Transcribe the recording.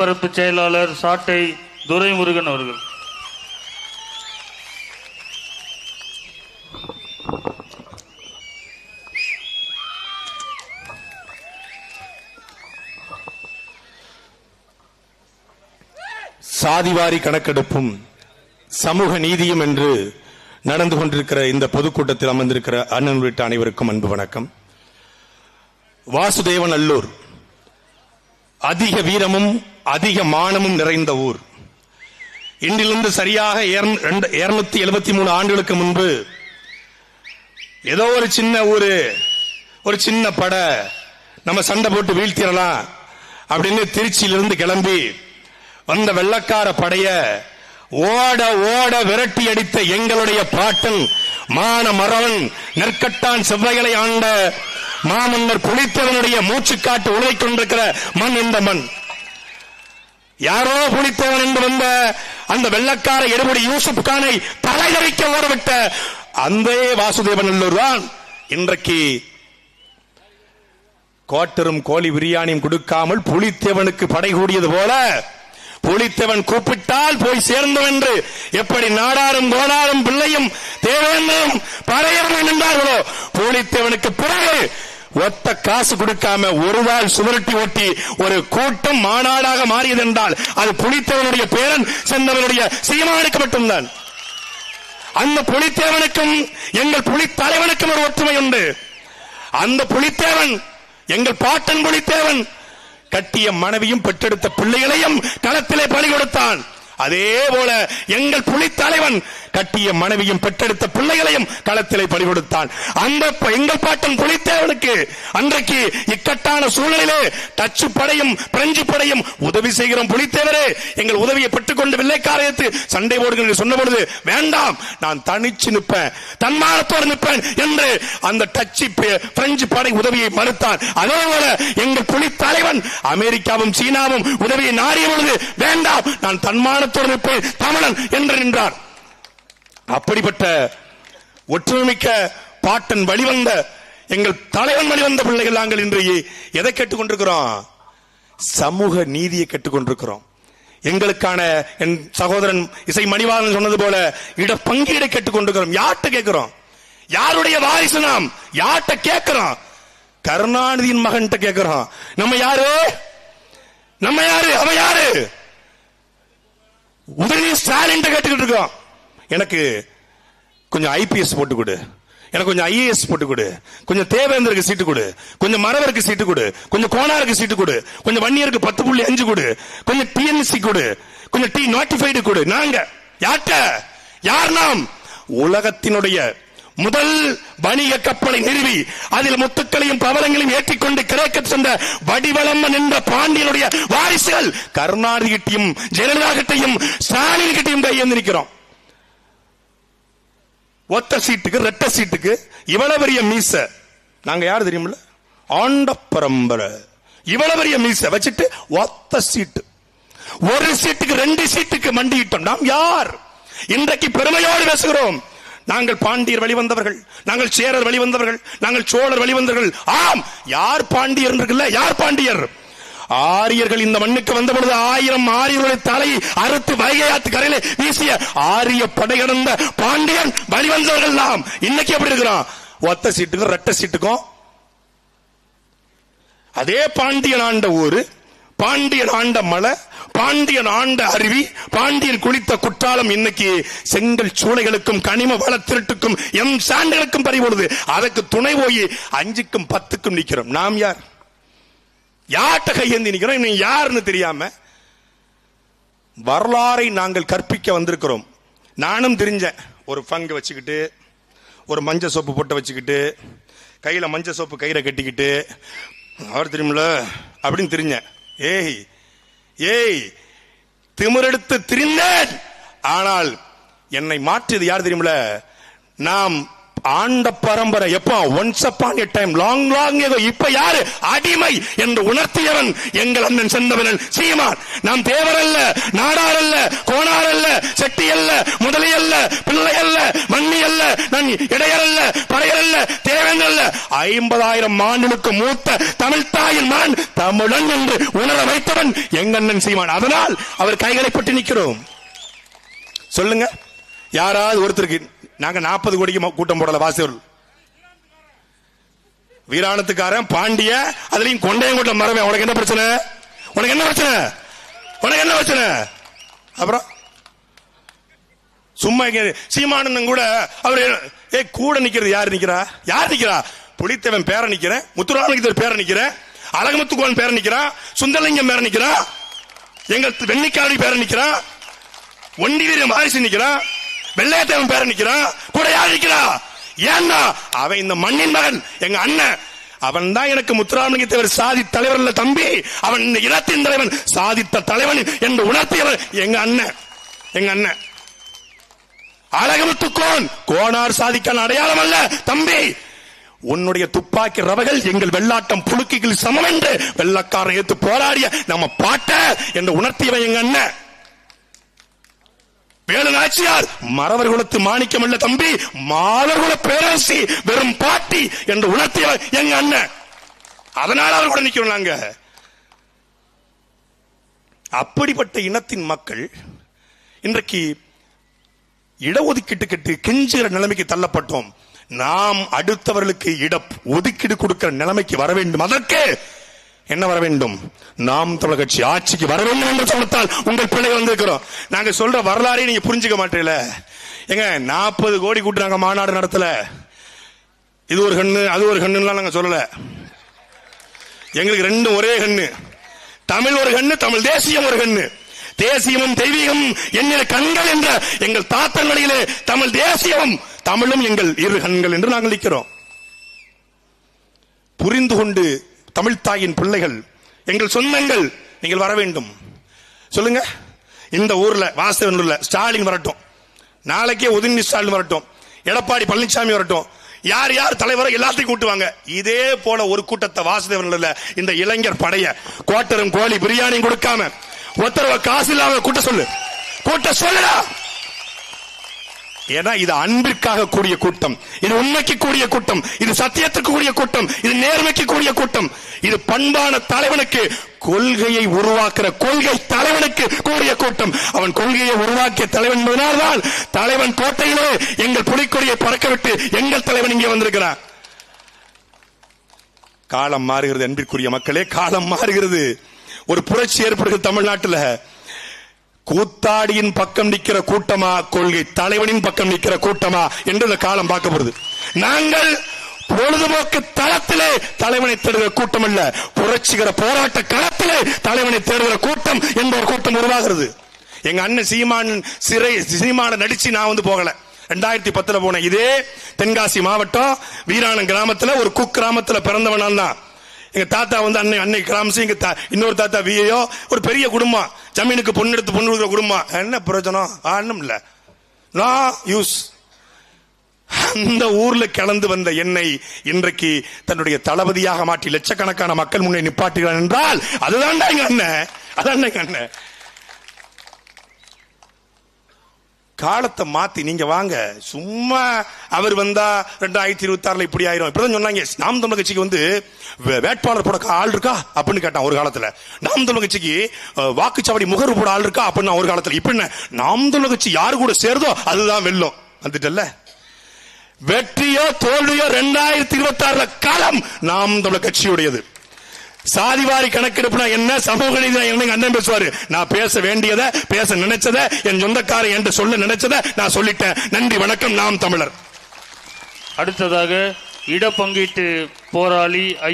பரப்பு செயலாளர் சாட்டை துரைமுருகன் அவர்கள். சாதிவாரி கணக்கெடுப்பும் சமூக நீதியும் என்று நடந்து கொண்டிருக்கிற இந்த பொதுக்கூட்டத்தில் அமர்ந்திருக்கிற அண்ணன் உள்ளிட்ட அனைவருக்கும் அன்பு வணக்கம். வாசுதேவன் அல்லூர் அதிக வீரமும் அதிக மானமும் நிறைந்த ஊர். இன்றிலிருந்து சரியாக இருநூத்தி எழுபத்தி மூணு ஆண்டுகளுக்கு முன்பு ஏதோ ஒரு சின்ன ஊரு ஒரு சின்ன படை நம்ம சண்டை போட்டு வீழ்த்திடலாம் அப்படின்னு திருச்சியிலிருந்து கிளம்பி வந்த வெள்ளக்கார படைய ஓட ஓட விரட்டி அடித்த எங்களுடைய பாட்டன் மான மரவன் நெற்கட்டான் செவ்வைகளை ஆண்ட மாமன்னர் புலித்தவனுடைய மூச்சுக்காட்டு உழை கொண்டிருக்கிற மண் இந்த மண். யாரோ புலித்தேவன் என்று வந்த அந்த வெள்ளக்கார எடுபடி யூசுப் கானை தலைதறிக்க ஓடவிட்ட அந்த வாசுதேவன் நல்லூர் தான். இன்றைக்கு கோட்டரும் கோழி பிரியாணியும் கொடுக்காமல் புலித்தேவனுக்கு படை கூடியது போல புலித்தேவன் கூப்பிட்டால் போய் சேர்ந்தோம் என்று எப்படி நாடாரும் கோடாரும் பிள்ளையும் தேவேந்திரம் படையவன் நின்றார்களோ? புலித்தேவனுக்கு பிறகு ஒத்த காசு கொடுக்காம ஒரு நாள் சுவரட்டி ஒட்டி ஒரு கூட்டம் மாநாடாக மாறியது என்றால் அது புலித்தேவனுடைய பேரன் சென்றவனுடைய சீமானுக்கு மட்டும்தான். அந்த புலித்தேவனுக்கும் எங்கள் புலித்தலைவனுக்கும் ஒரு ஒற்றுமை உண்டு. அந்த புலித்தேவன் எங்கள் பாட்டன் புலித்தேவன் கட்டிய மனைவியும் பெற்றெடுத்த பிள்ளைகளையும் களத்திலே பலி கொடுத்தான். அதே போல எங்கள் புலித்தலைவன் கட்டிய மனைவியும் பெற்றெடுத்த பிள்ளைகளையும் களத்திலே பறிகொடுத்தான். அந்த ப- எங்கள் பாட்டன் புலித்தேவனுக்கு அன்றைக்கு இக்கட்டான சூழலிலே டச்சு படையும் பிரெஞ்சு படையும் உதவி செய்கிறோம் புலித்தேவரே எங்கள் உதவியை பெற்றுக்கொண்டு வெள்ளைக்காரயத்து சண்டை போடுங்கள் என்று சொன்ன பொழுது வேண்டாம் நான் தனிச்சு நிற்பேன். தன்மானத்தோடு நிற்பேன் என்று அந்த டச்சு பிரெஞ்சு படை உதவியை மறுத்தான். அதே போல எங்கள் புலி தலைவன் அமெரிக்காவும் சீனாவும் உதவியை நாடிய பொழுது வேண்டாம் நான் தன்மானத்தோடு நிற்பேன் தமிழன் என்று நின்றார் அப்படிப்பட்ட ஒற்றுமைமிக்க பாட்டன் வழிவந்த எங்கள் தலைவன் வழிவந்த பிள்ளைகள் நாங்கள் இன்றைய எதை கேட்டுக்கொண்டிருக்கிறோம்? சமூக நீதியை கேட்டுக்கொண்டிருக்கிறோம். எங்களுக்கான என் சகோதரன் இசை மணிவாளன் சொன்னது போல இட பங்கீடை கேட்டுக்கொண்டிருக்கிறோம். யார்கிட்ட கேட்கிறோம்? யாருடைய வாரிசு நாம்? யார்கிட்ட கேட்கிறோம்? கருணாநிதியின் மகன்கிட்ட கேட்கிறோம். நம்ம யாரு? நம்ம யாரு? அவ யாரு? உதயநிதி ஸ்டாலின் கேட்டுக்கிட்டு இருக்கோம். எனக்கு கொஞ்சம் ஐபிஎஸ் போட்டு கொடு. எனக்கு கொஞ்சம் ஐஏஎஸ் போட்டு கொடு. கொஞ்சம் தேவேந்தருக்கு சீட்டு கொடு. கொஞ்சம் மரவருக்கு சீட்டு கொடு. கொஞ்சம் கோனாருக்கு சீட்டு கொடு. கொஞ்சம் வன்னியருக்கு பத்து புள்ளி அஞ்சு கொடு. கொஞ்சம் டிஎன்சி கொடு. கொஞ்சம் டி நோட்டிஃபைடு கொடு. நாங்க யார்கிட்ட? யார் நாம்? உலகத்தினுடைய முதல் வணிக கப்பலை நிறுவி அதில் முத்துக்களையும் பவளங்களையும் ஏற்றிக்கொண்டு கிரேக்க சென்ற வடிவளம்மன் என்ற பாண்டியனுடைய வாரிசுகள் கருணாநிதி கிட்டையும் ஜெயலலிதா கிட்டையும் ஸ்டாலின் கிட்டையும் கையேந்து நிற்கிறோம் ஒத்த சீட்டுக்கு ரெட்ட சீட்டுக்கு இவ்வளவு பெரிய மீச. நாங்க யார் தெரியுமில்ல? ஆண்ட பரம்பரை இவ்வளவு பெரிய மீச வச்சுட்டு ஒத்த சீட்டு. ஒரு சீட்டுக்கு ரெண்டு சீட்டுக்கு மண்டியிட்டோம். நாம் யார்? இன்றைக்கு பெருமையோடு பேசுகிறோம். நாங்கள் பாண்டியர் வழிவந்தவர்கள் நாங்கள் சேரர் வழிவந்தவர்கள் நாங்கள் சோழர் வழிவந்தவர்கள். ஆம் யார் பாண்டியர் இருக்குல்ல? யார் பாண்டியர்? ஆரியர்கள் இந்த மண்ணுக்கு வந்த பொழுது ஆயிரம் ஆரியர்களுடைய தலையை அறுத்து வைகையாத்து கரையில வீசிய ஆரிய படையடந்த பாண்டியன் வழிவந்தவர்கள் நாம் இன்னைக்கு எப்படி இருக்கிறோம் ஒத்த சீட்டுக்கும் ரெட்ட சீட்டுக்கும். அதே பாண்டியன் ஆண்ட ஊரு பாண்டியன் ஆண்ட மலை பாண்டியன் ஆண்ட அருவி பாண்டியன் குளித்த குற்றாலம் இன்னைக்கு செங்கல் சூளைகளுக்கும் கனிம வள திருட்டுக்கும் எம் சாண்டுகளுக்கும் பறிபோடுது அதற்கு துணை போய் அஞ்சுக்கும் பத்துக்கும் நிக்கிறோம் நாம் யார்? யார்கிட்ட கையேந்தி நிற்கிறோம் இன்னும் யாருன்னு தெரியாம வரலாறை நாங்கள் கற்பிக்க வந்திருக்கிறோம். நானும் தெரிஞ்சேன். ஒரு பங்கு வச்சுக்கிட்டு ஒரு மஞ்சள் சோப்பு போட்டு வச்சுக்கிட்டு கையில் மஞ்சள் சோப்பு கயிறை கட்டிக்கிட்டு அவர் தெரியுமில அப்படின்னு தெரிஞ்சேன். ஏய் ஏய் திமிரெடுத்து திரிந்தேன். ஆனால் என்னை மாற்றியது யார் தெரியுமில நாம் ஆண்ட பரம்பரை எப்போ? Once upon a time long long இப்ப யாரு? அடிமை என்று உணர்த்தியவன் எங்கள் அண்ணன் செந்தவனன் சீமான் நாம் தேவரல்ல நாடாரல்ல நாடார் அல்ல கோணார் அல்ல செட்டி அல்ல முதலி அல்ல பிள்ளை அல்ல மண்ணி அல்ல நான் இடையர் அல்ல அல்ல தேவன் அல்ல ஐம்பதாயிரம் ஆண்டுகளுக்கு மூத்த தமிழ் தாயின் மகன் தமிழன் என்று உணர வைத்தவன் எங்க அண்ணன் சீமான். அதனால் அவர் கைகளை பட்டு நிற்கிறோம். சொல்லுங்க. யாராவது ஒருத்தருக்கு நாங்க நாற்பது கோடிக்கு கூட்டம் போடல வாசகர்கள் வீராணத்துக்காரன் பாண்டிய அதுலயும் கொண்டையங்கோட்டம் மரமே உனக்கு என்ன பிரச்சனை? உனக்கு என்ன பிரச்சனை? உனக்கு என்ன பிரச்சனை? அப்புறம் சும்மா இங்க கூட அவர் ஏ கூட நிக்கிறது யார் நிக்கிறா? யார் நிக்கிறா? புலித்தேவன் பேர நிக்கிறேன் முத்துராமலிங்கத்தர் பேர நிக்கிறேன் அழகமுத்துக்கோன் பேர நிக்கிறான் சுந்தரலிங்கம் பேர நிக்கிறான் எங்கள் வெள்ளிக்காரி பேர நிக்கிறான் ஒண்டி வீரன் நிக்கிறான் வெள்ளையத்தேவன் பேர நிக்கிறான் கூட யார் நிக்கிறா ஏன்னா அவன் இந்த மண்ணின் மகன் எங்க அண்ணன். அவன் தான் எனக்கு முத்துராமலிங்க தேவர் சாதி தலைவர் தம்பி. அவன் இந்த இனத்தின் தலைவன் சாதித்த தலைவன் என்று உணர்த்தியவர் எங்க அண்ணன். எங்க அண்ணன். அழகமுத்துக்கோன் கோனார் சாதிக்கான அடையாளம் அல்ல தம்பி. உன்னுடைய துப்பாக்கி ரவைகள் எங்கள் வெள்ளாட்டம் புழுக்கிகள் சமம் என்று வெள்ளக்காரன் எடுத்து போராடிய நம்ம பாட்ட என்று உணர்த்தியவன் எங்க அண்ணன். நாச்சியார் மறவர் குலத்து மாணிக்கம் அல்ல தம்பி மாலர் குல பேரரசி வெறும் பாட்டி என்று உணர்த்தியவர் எங்க அண்ணன். அதனால அவர் கூட நிக்கிறோம் நாங்க. அப்படிப்பட்ட இனத்தின் மக்கள் இன்றைக்கு இடஒதுக்கீட்டு கட்டு கெஞ்சுகிற நிலைமைக்கு தள்ளப்பட்டோம். நாம் அடுத்தவர்களுக்கு இட ஒதுக்கீடு கொடுக்கிற நிலைமைக்கு வர வேண்டும். அதற்கு என்ன வர வேண்டும்? நாம் தமிழக கட்சி ஆட்சிக்கு வர வேண்டும் என்று சொன்னதால் உங்கள் பிள்ளைகள் வந்திருக்கிறோம். நாங்க சொல்ற வரலாறே நீங்க புரிஞ்சுக்க மாட்டீங்கள. எங்க நாற்பது கோடி கூட்டுறாங்க மாநாடு நடத்தல. இது ஒரு கண்ணு அது ஒரு கண்ணுலாம் நாங்க சொல்லல. எங்களுக்கு ரெண்டும் ஒரே கண்ணு. தமிழ் ஒரு கண்ணு தமிழ் தேசியம் ஒரு கண்ணு. தேசியமும் தெய்வீகம் என்னில கண்கள் என்ற எங்கள் தாத்தங்களிலே தமிழ் தேசியமும் தமிழும் எங்கள் இரு கண்கள் என்று நாங்கள் நிற்கிறோம். புரிந்து கொண்டு தமிழ்த்தாயின் பிள்ளைகள் எங்கள் சொந்தங்கள் நீங்கள் வர வேண்டும். சொல்லுங்க. இந்த ஊர்ல வாசவனூர்ல ஸ்டாலின் வரட்டும். நாளைக்கே உதயநிதி ஸ்டாலின் வரட்டும். எடப்பாடி பழனிசாமி வரட்டும். யார் யார் தலைவரை எல்லாத்தையும் கூட்டுவாங்க. இதே போல ஒரு கூட்டத்தை வாசுதேவன் இந்த இளைஞர் படைய கோட்டரும் கோழி பிரியாணியும் கொடுக்காம ஒருத்தரவ காசு இல்லாம கூட்ட சொல்லு. கூட்ட சொல்லுடா. ஏன்னா இது அன்பிற்காக கூடிய கூட்டம். இது உண்மைக்கு கூடிய கூட்டம். இது சத்தியத்துக்கு கூடிய கூட்டம். இது நேர்மைக்கு கூடிய கூட்டம். இது பண்பான தலைவனுக்கு கொள்கையை உருவாக்குற கொள்கை தலைவனுக்கு கூடிய கூட்டம். அவன் கொள்கையை உருவாக்கிய தலைவன் என்பதனால்தான் தலைவன் கோட்டையிலே எங்கள் புலிக்கொடியை பறக்கவிட்டு எங்கள் தலைவன் இங்கே வந்திருக்கிறார். காலம் மாறுகிறது அன்பிற்குரிய மக்களே காலம் மாறுகிறது. ஒரு புரட்சி ஏற்படுகிறது தமிழ்நாட்டுல. கூத்தாடியின் பக்கம் நிற்கிற கூட்டமா கொள்கை தலைவனின் பக்கம் நிற்கிற கூட்டமா என்று இந்த காலம் பார்க்கப்படுது நாங்கள் பொழுதுபோக்கு தளத்திலே தலைவனை தேடுகிற கூட்டம் அல்ல புரட்சிகர போராட்ட களத்திலே தலைவனை தேடுகிற கூட்டம் என்ற ஒரு கூட்டம் உருவாகிறது. எங்க அண்ணன் சீமான் சிறை சீமான நடிச்சு நான் வந்து போகல. ரெண்டாயிரத்தி பத்துல போனேன் இதே தென்காசி மாவட்டம் வீராணம் கிராமத்துல ஒரு குக் கிராமத்துல பிறந்தவன் தான். எங்க தாத்தா வந்து அன்னை அன்னை கிராமசி எங்க தா- இன்னொரு தாத்தா விஏயோ ஒரு பெரிய குடும்பம். ஜமீனுக்கு பொண்ணு எடுத்து பொண்ணு கொடுக்குற குடும்பம். என்ன பிரயோஜனம்? ஒண்ணும் இல்ல. No use. அந்த ஊர்ல கலந்து வந்த என்னை இன்றைக்கு தன்னுடைய தளபதியாக மாற்றி லட்சக்கணக்கான மக்கள் முன்னே நிப்பாட்டுகிறான் என்றால் அதுதான் எங்க அண்ணன். அதான் எங்க அண்ணன். காலத்தை மாத்தி நீங்க வாங்க. சும்மா அவர் வந்தா ரெண்டாயிரத்தி இருபத்தி ஆறுல இப்படி ஆயிரும். இப்படிதான் சொன்னாங்க. நாம் தமிழ் கட்சிக்கு வந்து வே- வேட்பாளர் போட ஆள் இருக்கா? அப்படின்னு கேட்டான் ஒரு காலத்துல. நாம் தமிழ் கட்சிக்கு வாக்குச்சாவடி முகர்வு போட ஆள் இருக்கா? அப்படின்னு ஒரு காலத்துல. இப்ப என்ன? நாம் தமிழ் கட்சி யாரு கூட சேருதோ அதுதான் வெல்லும். வந்துட்டல்ல? வெற்றியோ தோல்வியோ ரெண்டாயிரத்தி இருபத்தி ஆறுல காலம் நாம் தமிழ் கட்சியுடையது. சாதிவாரி கணக்கெடுப்புனா என்ன? சமூக நீதி அண்ணன் பேசுவாரு. நான் பேச வேண்டியதை பேச நினைச்சதை என் சொந்தக்காரன் என்று சொல்ல நினைச்சதை நான் சொல்லிட்டேன். நன்றி வணக்கம். நாம் தமிழர். அடுத்ததாக இடப்பங்கீட்டு போராளி ஐயா